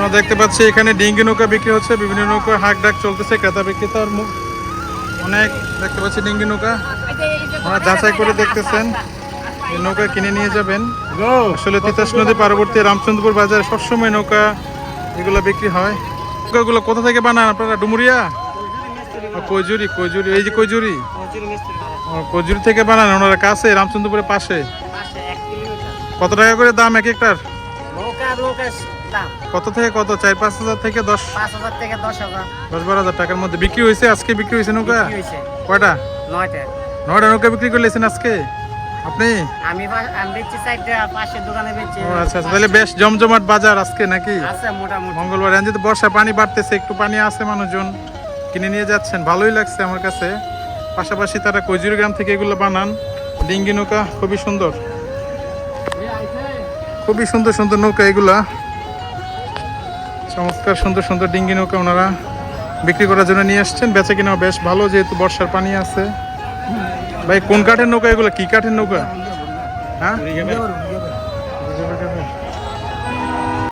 আমরা দেখতে পাচ্ছি এখানে ডিঙ্গি নৌকা বিক্রি হচ্ছে বিভিন্ন নৌকা হাক ডাক চলতেছে ক্রেতা বিক্রেতার মুখ অনেক দেখতে পাচ্ছি ডিঙ্গি নৌকা। ওনারা যাচাই করে দেখতেছেন নৌকা কিনে নিয়ে যাবেন। আসলে তিতাস নদী পার্বতী রামচন্দ্রপুর বাজারে সবসময় নৌকা এগুলো বিক্রি হয়। নৌকাগুলো কোথা থেকে বানান আপনারা? ডুমুরিয়া? কৈজুরি কৈজুরি এই যে কৈজুরি। ও, কৈজুরি থেকে বানান ওনারা কাছে রামচন্দ্রপুরের পাশে। কত টাকা করে দাম এক একটার? কত থেকে কত? চার পাঁচ হাজার থেকে দশ? পাঁচ হাজার থেকে দশ হাজার। দশ বারো হাজার টাকার মধ্যে। বিক্রি হয়েছে? আজকে বিক্রি হয়েছে নৌকা? কয়টা? নয়টা। নয়টা নৌকা বিক্রি করলেছেন আজকে? আপনি? আমি আমি বেচছি চারটা পাশের দোকানে বেচছি। ও আচ্ছা আচ্ছা। তাহলে বেশ জমজমাট বাজার আজকে নাকি? মোটামুটি। মঙ্গলবার। বর্ষা পানি বাড়তেছে একটু পানি আছে মানুষজন। কিনে নিয়ে যাচ্ছেন। ভালোই লাগছে আমার কাছে। পাশাপাশি তারা কৈজুরি গ্রাম থেকে এগুলো বানান। ডিঙ্গি নৌকা খুবই সুন্দর। খুবই সুন্দর সুন্দর নৌকা এগুলা। চমৎকার, সুন্দর সুন্দর ডিঙ্গি নৌকা ওনারা বিক্রি করার জন্য নিয়ে আসছেন। বেচা কিনা বেশ ভালো, যেহেতু বর্ষার পানি আছে। ভাই, কোন কাঠের নৌকা? এগুলো কি কাঠের নৌকা? হ্যাঁ?